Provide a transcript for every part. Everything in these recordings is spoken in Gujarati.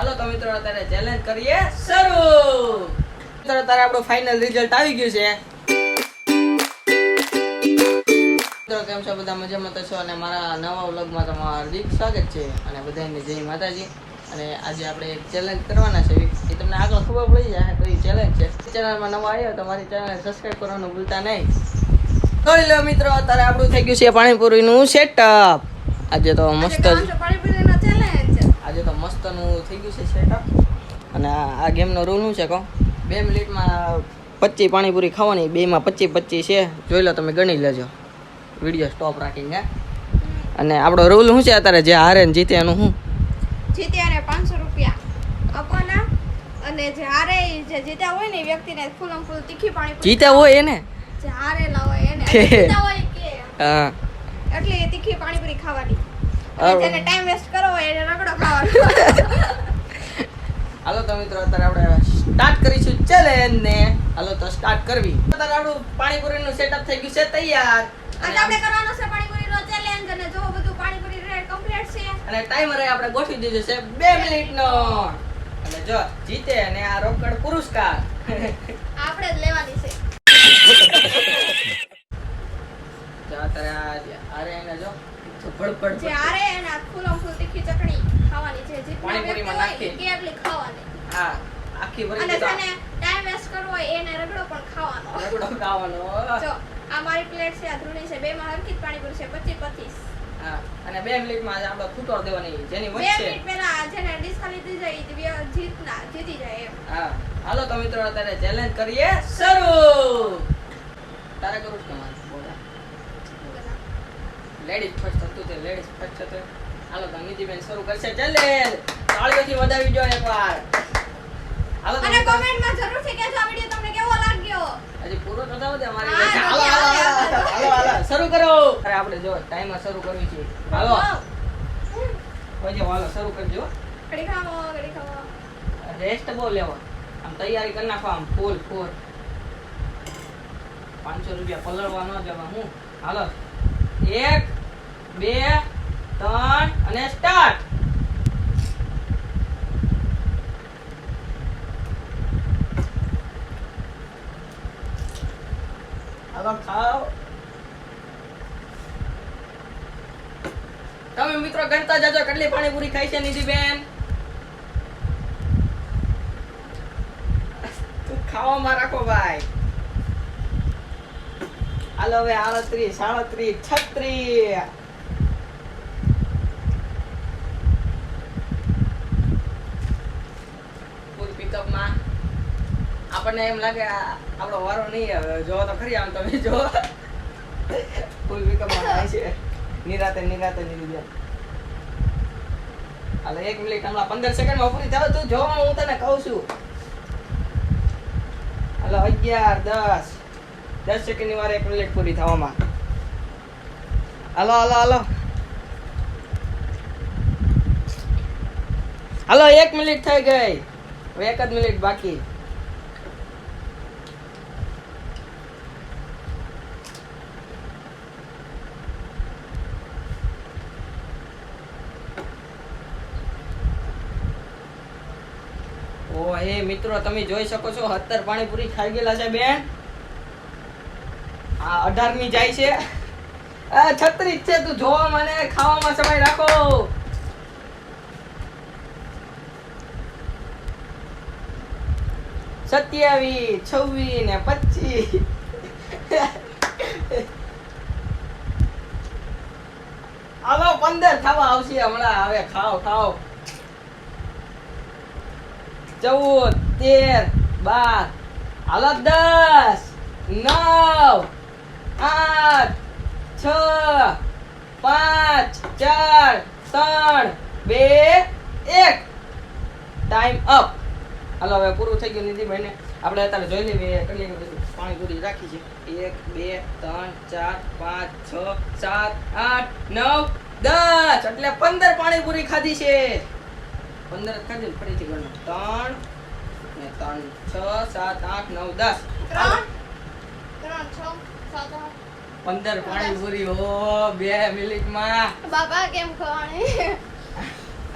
હાલો તો મિત્રો અત્યારે ચેલેન્જ કરીએ શરૂ. મિત્રો અત્યારે આપણો ફાઇનલ રિઝલ્ટ આવી ગયું છે. મિત્રો કેમ છો? બધા મજામાં તો છો? અને મારા નવા વ્લોગમાં તમારું હાર્દિક સ્વાગત છે. અને બધાને જય માતાજી. અને આજે આપણે એક ચેલેન્જ કરવાના છે. એ તમને આગળ ખબર પડી જાય કઈ ચેલેન્જ છે. ચેનલમાં નવા આવ્યો તો મારી ચેનલ સબસ્ક્રાઈબ કરવાનું ભૂલતા નહીં. જોઈ લો મિત્રો અત્યારે આપણું થઈ ગયું છે પાણીપુરીનું સેટઅપ આજે તો મસ્ત જ આજે તો મસ્તનું થઈ ગયું છે સેટઅપ અને આ ગેમનો રૂલ શું છે કહો? બે મિનિટમાં પચીસ પાણીપુરી ખાવાની બેમાં પચીસ પચીસ છે. જોઈ લો તમે ગણી લેજો. વીડિયો સ્ટોપ રાખીને. અને આપણો રૂલ શું છે અત્યારે? જે હારે ને જીતે એનું શું? જીત્યાને પાંચસો રૂપિયા. આપવાના અને જે હારે જે જીત્યા હોય ને એ વ્યક્તિને ફૂલ ફૂલ તીખી પાણી જીત્યા હોય એને? જે હારેલા હોય એને. અને હોય કે. હા. એટલે તીખી પાણીપુરી ખાવાની. ટાઈમ વેસ્ટ કરવો એને રગડો હાલો તો મિત્રો અત્યારે આપણે સ્ટાર્ટ કરીશું ચેલેન્જ ને. હાલો તો સ્ટાર્ટ કરવી. અત્યારે આપણું પાણીપુરીનું સેટઅપ થઈ ગયું છે તૈયાર. આજે આપણે કરવાનો છે ચેલેન્જ અને જો બધું પાણીપુરી રેડ કમ્પ્લીટ છે. અને ટાઈમર આપણે ગોઠવી દીધું છે બે મિનિટનો. અને જો જીતે અને આ રોકડ પુરસ્કાર. આપણે જ લેવાની છે. અત્યારે આ આરે એને જો ભડભડ. જે હારે એને આ ફૂલ ફૂલ તીખી ચટણી ખાવાની છે જેટલી વ્યક્તિ હોય એટલી ખાવાની. હા આખી ભરી અને દીધા. ટાઈમ વેસ્ટ કરવો હોય એને રગડો પણ ખાવાનો. રગડો ખાવાનો જો આ મારી પ્લેટ છે આ ધ્રુણી છે બે માં હરખી પાણીપુરી છે પચીસ પચીસ હા અને બે મિનિટમાં આજે આપણે ફૂટો દેવાની જેની બે વચ્ચે. મિનિટ પહેલા જેને ડિસ્કાલી થઈ જાય જીતના જીતી જાય એમ. હા હાલો તો મિત્રો અત્યારે ચેલેન્જ કરીએ શરૂ. તારે કરું કે મારે બોલા લેડીઝ ફર્સ્ટ હતું તે લેડીઝ ફર્સ્ટ હતું. હાલો નિધિબેન શરૂ કરશે. ચેલેન્જ તાળીઓથી વધાવી જો એકવાર. હાલો અને કોમેન્ટમાં જરૂરથી કહેજો આ વિડિયો તમને કેવો લાગ્યો. આજે પૂરો તો થવા દે અમારી હાલો હાલો હાલો, શરૂ કરો. અરે આપણે જો ટાઈમર શરૂ કરવી છે. હાલો. કોઈ હાલો શરૂ કરજો. ઘડી ખાવો ઘડી ખાવો રેસ્ટ બહુ લેવો. આમ તૈયારી કરી નાખો આમ ફૂલ ફૂલ પાંચસો રૂપિયા પલળવા ન જવા હું. હાલો. એક, બે, ત્રણ અને સ્ટાર્ટ હવે ખાઓ. તમે મિત્રો ગણતા જજો કેટલી પાણીપુરી ખાઈ છે નિધિબેન? તું ખાવામાં રાખો ભાઈ હાલો હવે આડત્રીસ સાડત્રીસ છત્રીસ આપણને એમ લાગે આપણો વારો નહીં જો તો ખરી આમ તમે જો. ફૂલ પિકઅપમાં થાય છે. નિરાતે નિરાતે નીકળી હાલો, એક મિનિટ, હમણાં પંદર સેકન્ડમાં પૂરી થાય તું જો, હું તને કહું છું. હાલો, અગિયાર, દસ. દસ સેકન્ડની વાર એક મિનિટ પૂરી થવામાં. હાલો હાલો હાલો. હાલો, એક મિનિટ થઈ ગઈ. એક જ મિનિટ બાકી. હે મિત્રો, તમે જોઈ શકો છો સત્તર પાણીપુરી ખાઈ ગયેલા છે, બેન. આ અઢારમી જાય છે. છત્રીસ છે, તું જોવા મને, ખાવામાં સમય રાખો. સત્યાવીસ, છવ્વીસ ને પચીસ. હાલો, પંદર થવા આવશે હમણાં. હવે ખાઓ ખાઓ. ચૌદ, તેર, બાર. હાલો, દસ, નવ. આઠ છ પાંચ ચાર ત્રણ બે એક. ટાઈમ અપ હાલો હવે પૂરું થઈ ગયું નિધિભાઈ ને આપણે અત્યારે જોઈ લઈએ કેટલી બધું પાણીપુરી રાખી છે. એક બે ત્રણ ચાર પાંચ છ સાત આઠ નવ દસ. એટલે પંદર પાણીપુરી ખાધી છે. પંદર જ ખાધી ફરીથી ગણો. ત્રણ ને ત્રણ છ સાત આઠ નવ દસ. ત્રણ? ત્રણ છ. સાત પાણી પૂરી હો બે મિનિટમાં. બાપા કેમ ખવાણી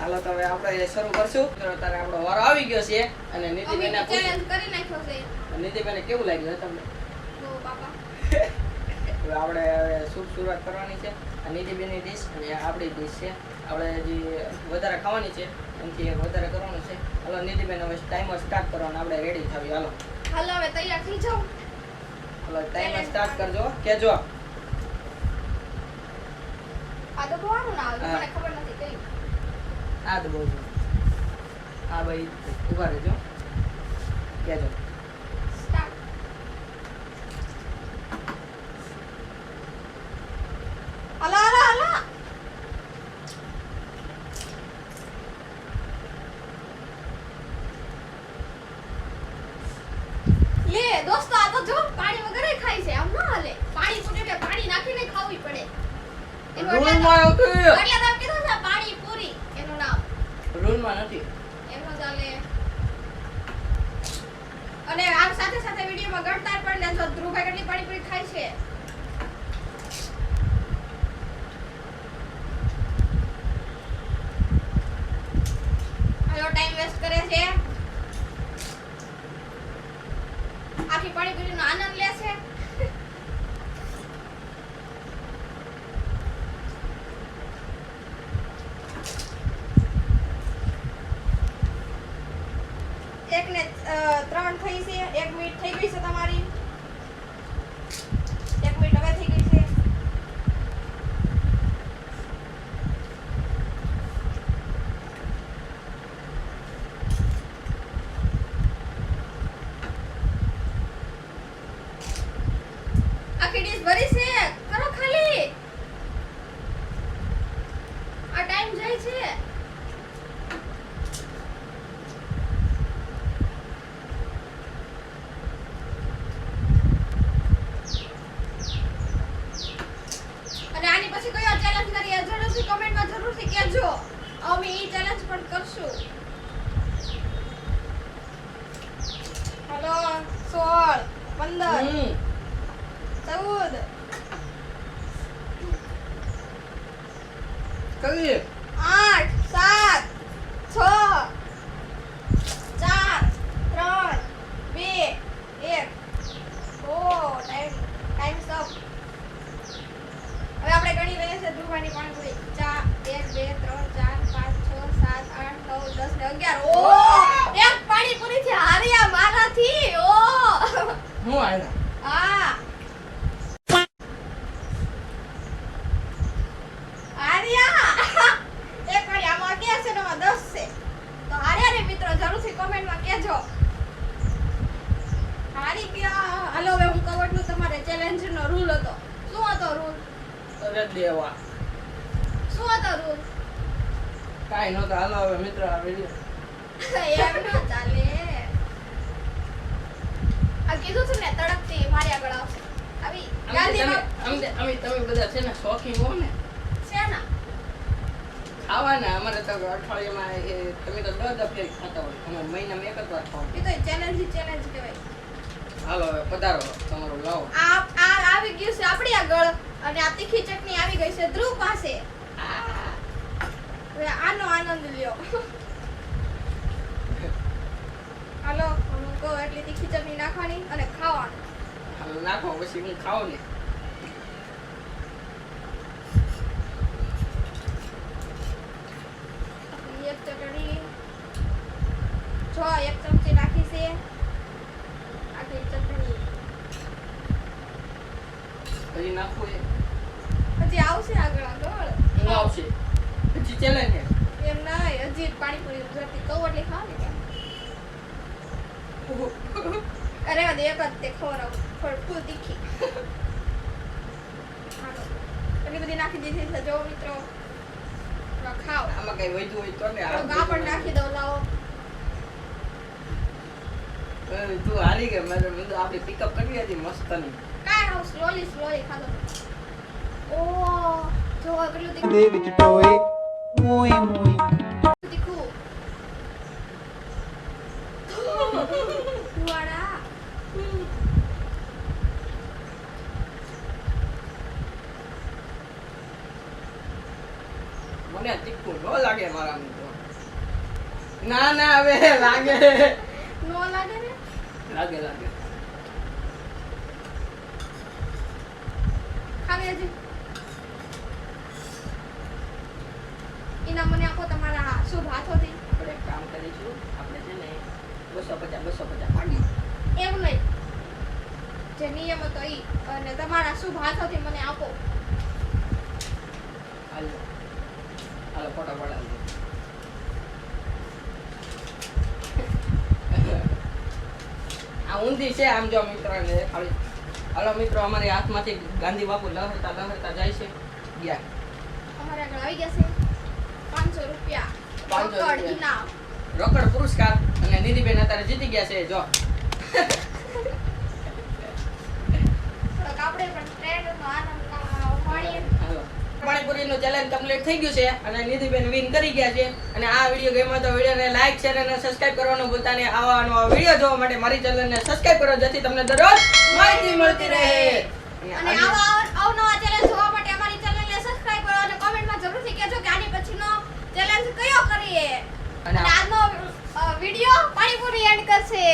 હાલો તો હવે આપણે શરૂ કરશું. તો અત્યારે આપણો વારો આવી ગયો છે અને નીતિબેન ચેલેન્જ કરી નાખ્યો છે. નીતિબેન કેવું લાગ્યું તમને? બાપા. હવે આપણે હવે શુભ શરૂઆત કરવાની છે. આ નીતિબેનની ડીશ અને આપણી ડીશ છે. આપણે જે વધારે ખાવાની છે એનાથી વધારે કરવાનું છે. હાલો નીતિબેન હવે ટાઈમર સ્ટાર્ટ કરવાનો. આપણે રેડી થવી હાલો. હાલો હવે તૈયાર થઈ જાઓ. હાલો ટાઈમ સ્ટાર્ટ કરજો કેજો આ તો બોવાનું ના આવે મને ખબર નથી કઈ. આ તો બહુ છે. હા ભાઈ ઊભા રહેજો. કેજો સ્ટાર્ટ હાલો હાલો હાલો લે દોસ્તો આ તો જો પાણી વગર ખાય છે આમ ના હાલે પાણી પૂરી એટલે પાણી નાખીને ખાવી પડે એનું માં આવતું એટલે કીધું છે પાણી પૂરી એનું નામ. રૂલમાં નથી. એમનો ચાલે અને આ સાથે સાથે વિડીયોમાં ગણતાર પણ લેજો. ધ્રુવભાઈ કેટલી પાણીપુરી ખાય છે હાલો ટાઈમ વેસ્ટ કરે છે આખી પાણીપુરીનો આનંદ લે છે એક ને ત્રણ થઈ છે એક મિનિટ થઈ ગઈ છે તમારી એક મિનિટ હવે થઈ ગઈ છે આખી ડીશ ભરી છે કરો ખાલી આ ટાઈમ જાય છે અને આની પછી કયો ચેલેન્જ કરીએ જરૂરથી કમેન્ટમાં જરૂરથી કહેજો અમે ઈ ચેલેન્જ પણ કરશું હલો સોળ પંદર હમ. ચૌદ કરીએ આઠ સાત છ ચાર ત્રણ બે એક ઓ ટાઈમ ટાઈમ સ્ટોપ હવે આપણે ગણી લઈએ છે ધ્રુવાની પાણીપુરી ચાર એક બે ત્રણ ચાર પાંચ છ સાત આઠ નવ દસ ને અગિયાર ઓ એક પાણીપુરી થી હાર્યા મારાથી ઓ હું આવ્યા હા આર્યા એક વાળી આમાં અગિયાર છે ને આમાં દસ છે તો હાર્યા ને મિત્રો જરૂરથી કોમેન્ટમાં કહેજો હારી ગયા હાલો હવે હું કહું એટલું તમારે ચેલેન્જ નો રૂલ હતો શું હતો રૂલ અરે દેવા. શું કરું? કાઈ નો હાલો હવે મિત્ર આવી એમ ના ચાલે. આ કીધું છું ને તડકતી મારી આગળ આવશે આવી અમે અમે તમે બધા છે ને શોખીન હો ને. છે ખાવાના. અમારે તો અઠવાડિયામાં એ તમે તો દસ પ્લેટ ખાતા હોય. અમારે મહિનામાં એક જ વાર ખાવ. એ તો ચેલેન્જ ચેલેન્જ કહેવાય. હાલો હવે પધારો. તમારો લાવો. આ આવી ગયું છે આપણી આગળ. અને આ તીખી ચટણી આવી ગઈ છે ધ્રુવ પાસે. હવે આનો આનંદ લ્યો. હાલો હું કહું, એટલી તીખી ચટણી નાખવાની અને ખાવાનું. નાખો, પછી હું ખાઉં ને એક ચટણી જો એક ચમચી નાખી છે આટલી ચટણી હજી નાખવું એ હજી આવશે આગળ આગળ હું આવશે હજી ચેલેન્જ એમ ના નહીં હજી પાણીપુરી ગુજરાતી કહું એટલે ખાવ ને. અરે વાદ એક જ તે ખવડાવું ફળ ફૂલ તીખી. એટલી બધી નાખી દીધી છે જો મિત્રો. ખાઓ. આમાં કઈ વધ્યું હોય તો ને આ પણ નાખી દઉં લાવો. તું હારી ગઈ મેં બધું આપણે પિકઅપ કરી હતી મસ્તની કાંઈ હાવ સ્લોલી સ્લોલી ખાધો. ઓ જો કેટલું તીખું. ਦੇ muy, muy. મને તીખું ન લાગે મારા મિત્રો ના ના હવે લાગે. નો લાગે ને લાગે. લાગે હજી. બસો પચાસ બસો પચાસ. એમ નહીં. જે નિયમ હતો ઈ. અને તમારા શુભ હાથોથી મને આપો. હાલો. હાલો ફોટો પડાવજો. આ ઊંધી છે આમ જો મિત્રોને. ખાલી હાલો મિત્રો અમારી હાથમાંથી ગાંધી બાપુ લહરતા લહરતા જાય છે. ગયા. અમારે આગળ આવી ગયા છે પાંચસો રૂપિયા. 500 રૂપિયા. રોકડ પુરસ્કાર અને નિધિબેન અત્યારે જીતી ગયા છે જો. થોડોક આપણે પણ ટ્રેન્ડનો આનંદ લા- માણીએ હાલો. પાણીપુરીનું ચેલેન્જ કમ્પ્લીટ થઈ ગયું છે અને નિધિબેન વિન કરી ગયા છે. અને આ વીડિયો ગમ્યો તો વિડીયોને લાઈક શેર અને સબસ્ક્રાઇબ કરવાનું ભૂલતા નહીં. આવા નવા વીડિયો જોવા માટે મારી ચેનલને સબસ્ક્રાઇબ કરો જેથી તમને દરરોજ માહિતી મળતી રહે. અને આવા અવનવા ચેલેન્જ જોવા માટે અમારી ચેનલને સબસ્ક્રાઇબ કરો અને કોમેન્ટમાં જરૂરથી કહેજો કે આની પછીનો ચેલેન્જ કયો કરીએ. અને આજનો વિડિયો પાણીપુરી એન્ડ કરશે.